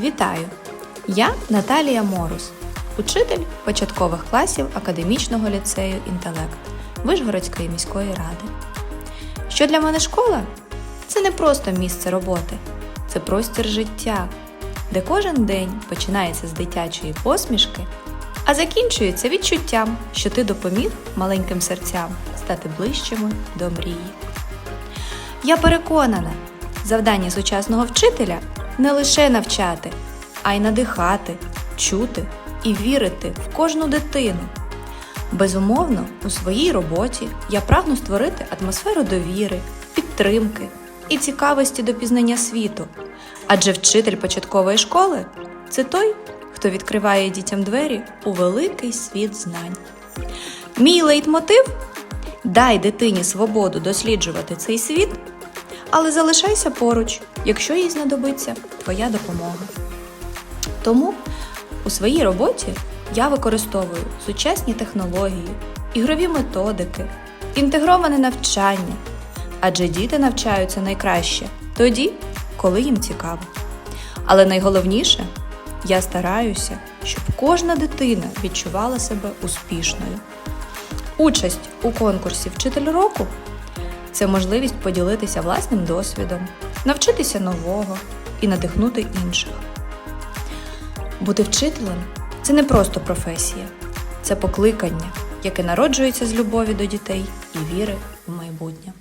Вітаю! Я Наталія Морус, учитель початкових класів академічного ліцею Інтелект Вишгородської міської ради. Що для мене школа? Це не просто місце роботи, це простір життя, де кожен день починається з дитячої посмішки, а закінчується відчуттям, що ти допоміг маленьким серцям стати ближчими до мрії. Я переконана, завдання сучасного вчителя не лише навчати, а й надихати, чути і вірити в кожну дитину. Безумовно, у своїй роботі я прагну створити атмосферу довіри, підтримки і цікавості до пізнання світу. Адже вчитель початкової школи це той, хто відкриває дітям двері у великий світ знань. Мій лейтмотив дай дитині свободу досліджувати цей світ, але залишайся поруч, якщо їй знадобиться твоя допомога. Тому у своїй роботі я використовую сучасні технології, ігрові методики, інтегроване навчання, адже діти навчаються найкраще тоді, коли їм цікаво. Але найголовніше, я стараюся, щоб кожна дитина відчувала себе успішною. Участь у конкурсі Вчитель року це можливість поділитися власним досвідом, навчитися нового і надихнути інших. Бути вчителем це не просто професія, це покликання, яке народжується з любові до дітей і віри в майбутнє.